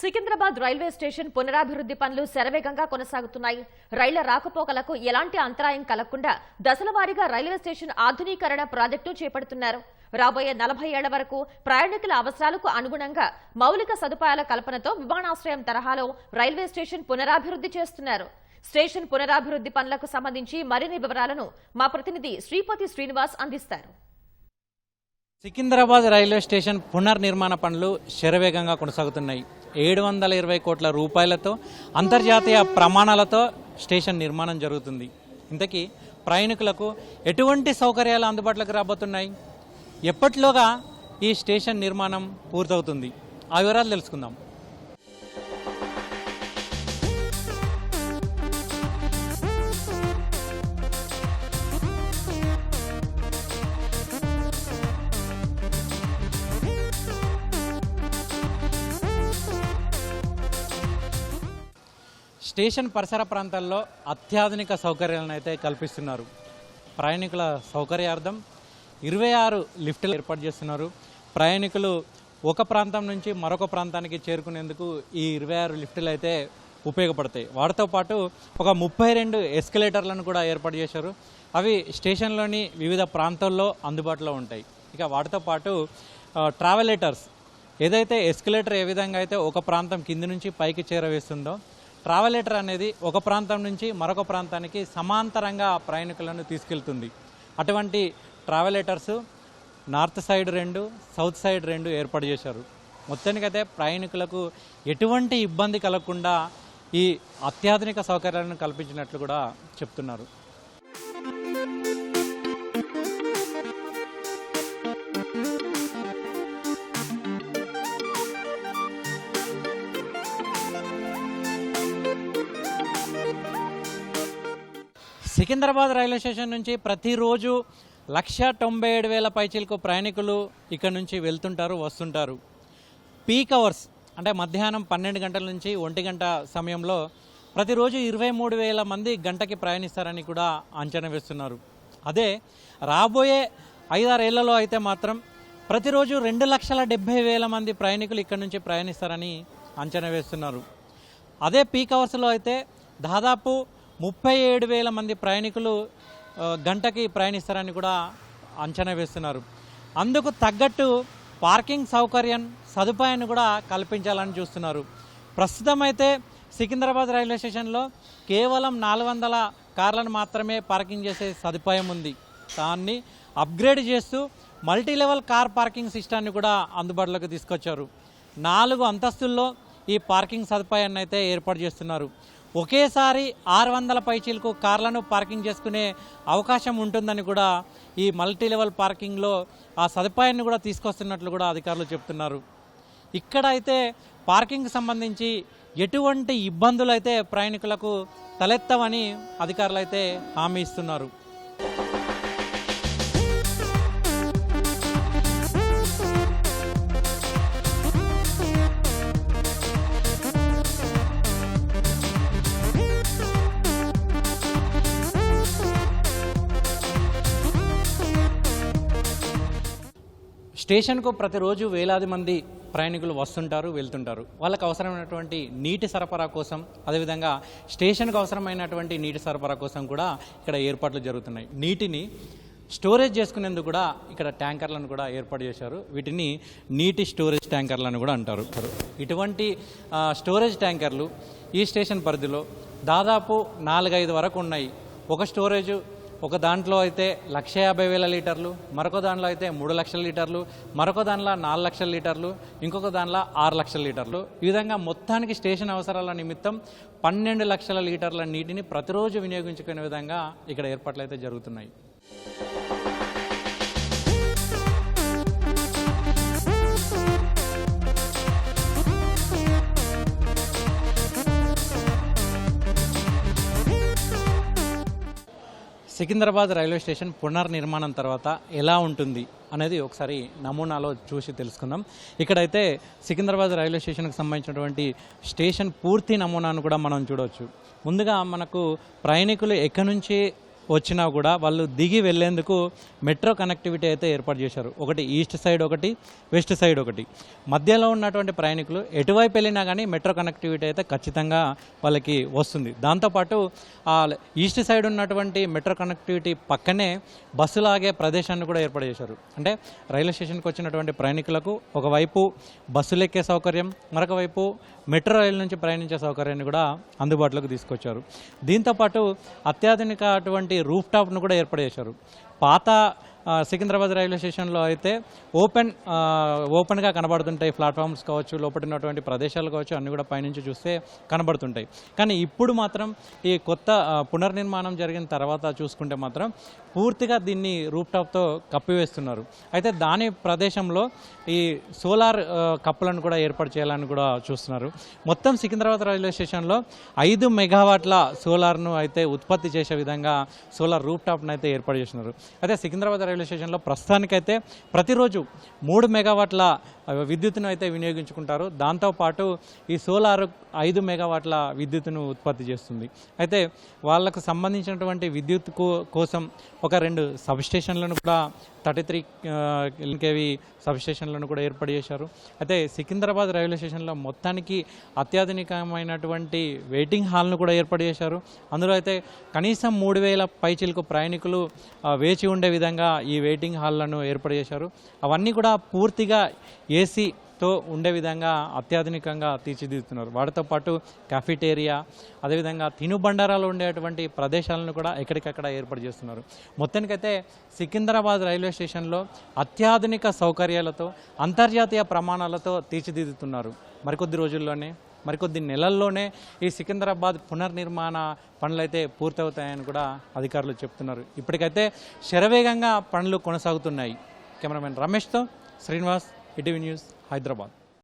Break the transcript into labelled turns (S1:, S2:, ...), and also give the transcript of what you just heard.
S1: Secunderabad railway station పునరాభివృద్ధి పనులు శరవేగంగా కొనసాగుతున్నాయి. రైళ్ళ రాకపోకలకు ఎలాంటి అంతరాయం కలగకుండా దశలవారీగా రైల్వే స్టేషన్ ఆధునీకరణ ప్రాజెక్టు చేపడుతున్నారు. రాబోయే నలభై ఏళ్ళ వరకు ప్రయాణికుల అవసరాలకు అనుగుణంగా మౌలిక సదుపాయాల కల్పనతో విమానాశ్రయం తరహాలో రైల్వే స్టేషన్ పునరాభివృద్ధి చేస్తున్నారు. స్టేషన్ పునరాభివృద్ధి పనులకు సంబంధించి మరిన్ని వివరాలను మా ప్రతినిధి శ్రీపతి శ్రీనివాస్ అందిస్తారు.
S2: సికింద్రాబాద్ రైల్వే స్టేషన్ పునర్నిర్మాణ పనులు శరవేగంగా కొనసాగుతున్నాయి. ఏడు వందల ఇరవై కోట్ల రూపాయలతో అంతర్జాతీయ ప్రమాణాలతో స్టేషన్ నిర్మాణం జరుగుతుంది. ఇంతకీ ప్రయాణికులకు ఎటువంటి సౌకర్యాలు అందుబాటులోకి రాబోతున్నాయి? ఎప్పటిలోగా ఈ స్టేషన్ నిర్మాణం పూర్తవుతుంది? ఆ వివరాలు తెలుసుకుందాం. స్టేషన్ పరిసర ప్రాంతాల్లో అత్యాధునిక సౌకర్యాలను అయితే కల్పిస్తున్నారు. ప్రయాణికుల సౌకర్యార్థం ఇరవై ఆరు లిఫ్టులు ఏర్పాటు చేస్తున్నారు. ప్రయాణికులు ఒక ప్రాంతం నుంచి మరొక ప్రాంతానికి చేరుకునేందుకు ఈ ఇరవై ఆరు లిఫ్టులు అయితే ఉపయోగపడతాయి. వాటితో పాటు ఒక ముప్పై రెండు ఎస్కలేటర్లను కూడా ఏర్పాటు చేశారు. అవి స్టేషన్లోని వివిధ ప్రాంతాల్లో అందుబాటులో ఉంటాయి. ఇక వాటితో పాటు ట్రావెలేటర్స్. ఏదైతే ఎస్కలేటర్ ఏ విధంగా అయితే ఒక ప్రాంతం కింది నుంచి పైకి చేరవేస్తుందో ట్రావెలేటర్ అనేది ఒక ప్రాంతం నుంచి మరొక ప్రాంతానికి సమాంతరంగా ప్రయాణికులను తీసుకెళ్తుంది. అటువంటి ట్రావెలేటర్స్ నార్త్ సైడ్ రెండు సౌత్ సైడ్ రెండు ఏర్పాటు చేశారు. మొత్తానికైతే ప్రయాణికులకు ఎటువంటి ఇబ్బంది కలగకుండా ఈ అత్యాధునిక సౌకర్యాలను కల్పించినట్లు కూడా చెప్తున్నారు. సికింద్రాబాద్ రైల్వే స్టేషన్ నుంచి ప్రతిరోజు లక్ష తొంభై ఏడు వేల పైచీలకు ప్రయాణికులు ఇక్కడ నుంచి వెళ్తుంటారు వస్తుంటారు. పీక్ అవర్స్ అంటే మధ్యాహ్నం పన్నెండు గంటల నుంచి ఒంటి గంట సమయంలో ప్రతిరోజు ఇరవై మూడు వేల మంది గంటకి ప్రయాణిస్తారని కూడా అంచనా వేస్తున్నారు. అదే రాబోయే ఐదారేళ్ళలో అయితే మాత్రం ప్రతిరోజు రెండు లక్షల డెబ్బై వేల మంది ప్రయాణికులు ఇక్కడ నుంచి ప్రయాణిస్తారని అంచనా వేస్తున్నారు. అదే పీక్ అవర్స్లో అయితే దాదాపు ముప్పై ఏడు వేల మంది ప్రయాణికులు గంటకి ప్రయాణిస్తారని కూడా అంచనా వేస్తున్నారు. అందుకు తగ్గట్టు పార్కింగ్ సౌకర్యం సదుపాయాన్ని కూడా కల్పించాలని చూస్తున్నారు. ప్రస్తుతం అయితే సికింద్రాబాద్ రైల్వే స్టేషన్లో కేవలం నాలుగు వందల కార్లను మాత్రమే పార్కింగ్ చేసే సదుపాయం ఉంది. దాన్ని అప్గ్రేడ్ చేస్తూ మల్టీ లెవెల్ కార్ పార్కింగ్ సిస్టాన్ని కూడా అందుబాటులోకి తీసుకొచ్చారు. నాలుగు అంతస్తుల్లో ఈ పార్కింగ్ సదుపాయాన్ని అయితే ఏర్పాటు చేస్తున్నారు. ఒకేసారి ఆరు వందల పైచీలకు కార్లను పార్కింగ్ చేసుకునే అవకాశం ఉంటుందని కూడా ఈ మల్టీ లెవెల్ పార్కింగ్లో ఆ సదుపాయాన్ని కూడా తీసుకొస్తున్నట్లు కూడా అధికారులు చెప్తున్నారు. ఇక్కడ అయితే పార్కింగ్ సంబంధించి ఎటువంటి ఇబ్బందులు అయితే ప్రయాణికులకు తలెత్తవని అధికారులు అయితే హామీ ఇస్తున్నారు. స్టేషన్కు ప్రతిరోజు వేలాది మంది ప్రయాణికులు వస్తుంటారు వెళ్తుంటారు. వాళ్ళకు అవసరమైనటువంటి నీటి సరఫరా కోసం అదేవిధంగా స్టేషన్కు అవసరమైనటువంటి నీటి సరఫరా కోసం కూడా ఇక్కడ ఏర్పాట్లు జరుగుతున్నాయి. నీటిని స్టోరేజ్ చేసుకునేందుకు కూడా ఇక్కడ ట్యాంకర్లను కూడా ఏర్పాటు చేశారు. వీటిని నీటి స్టోరేజ్ ట్యాంకర్లను కూడా అంటారు. ఇటువంటి స్టోరేజ్ ట్యాంకర్లు ఈ స్టేషన్ పరిధిలో దాదాపు నాలుగైదు వరకు ఉన్నాయి. ఒక స్టోరేజ్ ఒక దాంట్లో అయితే లక్ష యాభై వేల లీటర్లు మరొక దాంట్లో అయితే మూడు లక్షల లీటర్లు మరొక దాంట్లో నాలుగు లక్షల లీటర్లు ఇంకొక దాంట్లో ఆరు లక్షల లీటర్లు. ఈ విధంగా మొత్తానికి స్టేషన్ అవసరాల నిమిత్తం పన్నెండు లక్షల లీటర్ల నీటిని ప్రతిరోజు వినియోగించుకునే విధంగా ఇక్కడ ఏర్పాట్లు అయితే జరుగుతున్నాయి. సికింద్రాబాద్ రైల్వే స్టేషన్ పునర్నిర్మాణం తర్వాత ఎలా ఉంటుంది అనేది ఒకసారి నమూనాలో చూసి తెలుసుకుందాం. ఇక్కడైతే సికింద్రాబాద్ రైల్వే స్టేషన్కి సంబంధించినటువంటి స్టేషన్ పూర్తి నమూనాను కూడా మనం చూడవచ్చు ముందుగా మనకు ప్రయాణికులు ఎక్కడి నుంచి వచ్చినా కూడా వాళ్ళు దిగి వెళ్ళేందుకు మెట్రో కనెక్టివిటీ అయితే ఏర్పాటు చేశారు. ఒకటి ఈస్ట్ సైడ్ ఒకటి వెస్ట్ సైడ్ ఒకటి. మధ్యలో ఉన్నటువంటి ప్రయాణికులు ఎటువైపు వెళ్ళినా కానీ మెట్రో కనెక్టివిటీ అయితే ఖచ్చితంగా వాళ్ళకి వస్తుంది. దాంతోపాటు ఆ ఈస్ట్ సైడ్ ఉన్నటువంటి మెట్రో కనెక్టివిటీ పక్కనే బస్సులు ఆగే ప్రదేశాన్ని కూడా ఏర్పాటు చేశారు. అంటే రైల్వే స్టేషన్కి వచ్చినటువంటి ప్రయాణికులకు ఒకవైపు బస్సులు ఎక్కే సౌకర్యం మరొక వైపు మెట్రో రైలు నుంచి ప్రయాణించే సౌకర్యాన్ని కూడా అందుబాటులోకి తీసుకొచ్చారు. దీంతోపాటు అత్యాధునిక అటువంటి రూఫ్ టాప్ను కూడా ఏర్పాటు చేశారు. పాత సికింద్రాబాద్ రైల్వే స్టేషన్లో అయితే ఓపెన్ ఓపెన్గా కనబడుతుంటాయి ప్లాట్ఫామ్స్ కావచ్చు లోపల ఉన్నటువంటి ప్రదేశాలు కావచ్చు అన్నీ కూడా పైనుంచి చూస్తే కనబడుతుంటాయి. కానీ ఇప్పుడు మాత్రం ఈ కొత్త పునర్నిర్మాణం జరిగిన తర్వాత చూసుకుంటే మాత్రం పూర్తిగా దీన్ని రూప్ టాప్తో కప్పివేస్తున్నారు. అయితే దాని ప్రదేశంలో ఈ సోలార్ కప్పులను కూడా ఏర్పాటు చేయాలని కూడా చూస్తున్నారు. మొత్తం సికింద్రాబాద్ రైల్వే స్టేషన్లో ఐదు మెగావాట్ల సోలార్ను అయితే ఉత్పత్తి చేసే విధంగా సోలార్ రూప్ టాప్ను అయితే ఏర్పాటు చేస్తున్నారు. అయితే సికింద్రాబాద్ రైల్వే స్టేషన్లో ప్రస్తుతానికైతే ప్రతిరోజు మూడు మెగావాట్ల విద్యుత్ను విద్యుత్తును అయితే వినియోగించుకుంటారు. దాంతోపాటు ఈ సోలార్ ఐదు మెగావాట్ల విద్యుత్తును ఉత్పత్తి చేస్తుంది. అయితే వాళ్ళకు సంబంధించినటువంటి విద్యుత్ కోసం ఒక రెండు సబ్ స్టేషన్లను కూడా థర్టీ త్రీ కేవీ సబ్స్టేషన్లను కూడా ఏర్పాటు చేశారు. అయితే సికింద్రాబాద్ రైల్వే స్టేషన్లో మొత్తానికి అత్యాధునికమైనటువంటి వెయిటింగ్ హాల్ను కూడా ఏర్పాటు చేశారు. అందులో అయితే కనీసం మూడు వేల పైచిలకు ప్రయాణికులు వేచి ఉండే విధంగా ఈ వెయిటింగ్ హాల్లను ఏర్పాటు చేశారు. అవన్నీ కూడా పూర్తిగా ఏసీ తో ఉండే విధంగా అత్యాధునికంగా తీర్చిదిద్దుతున్నారు. వాటితో పాటు కాఫిటేరియా అదేవిధంగా తినుబండారాలు ఉండేటువంటి ప్రదేశాలను కూడా ఎక్కడికక్కడ ఏర్పాటు చేస్తున్నారు. మొత్తానికైతే సికింద్రాబాద్ రైల్వే స్టేషన్లో అత్యాధునిక సౌకర్యాలతో అంతర్జాతీయ ప్రమాణాలతో తీర్చిదిద్దుతున్నారు. మరికొద్ది రోజుల్లోనే మరికొద్ది నెలల్లోనే ఈ సికింద్రాబాద్ పునర్నిర్మాణ పనులైతే పూర్తవుతాయని కూడా అధికారులు చెప్తున్నారు. ఇప్పటికైతే శరవేగంగా పనులు కొనసాగుతున్నాయి. కెమెరామెన్ రమేష్తో శ్రీనివాస్ ఇటీవీ న్యూస్ హైదరాబాద్